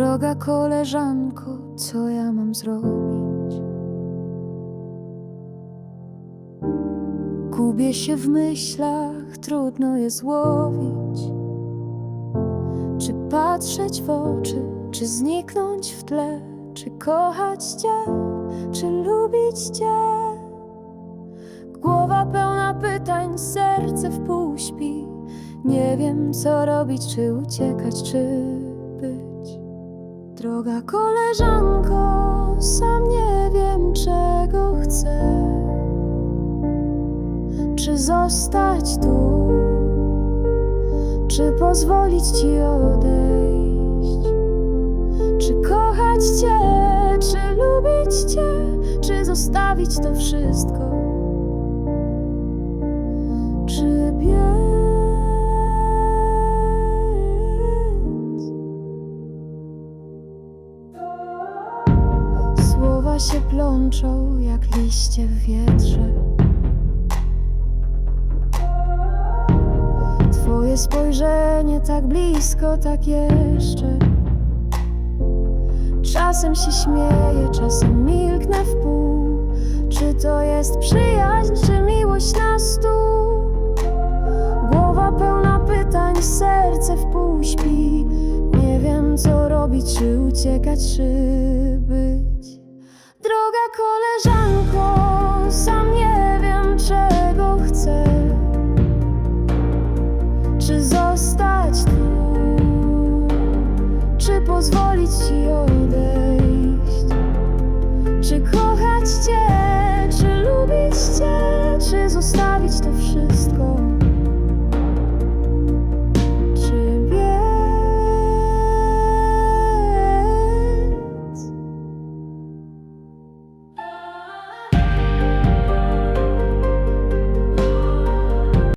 Droga koleżanko, co ja mam zrobić? Gubię się w myślach, trudno je złowić. Czy patrzeć w oczy, czy zniknąć w tle, czy kochać Cię, czy lubić Cię? Głowa pełna pytań, serce w pół śpi. Nie wiem, co robić, czy uciekać, czy. Droga koleżanko, sam nie wiem, czego chcę. Czy zostać tu, czy pozwolić ci odejść? Czy kochać cię, czy lubić cię, czy zostawić to wszystko? Się plączą jak liście w wietrze. Twoje spojrzenie tak blisko, tak jeszcze. Czasem się śmieję, czasem milknę w pół. Czy to jest przyjaźń, czy miłość na stół? Głowa pełna pytań, serce w pół śpi. Nie wiem, co robić, czy uciekać, czy być. pozwolić ci odejść. Czy kochać cię, czy lubić cię, czy zostawić to wszystko?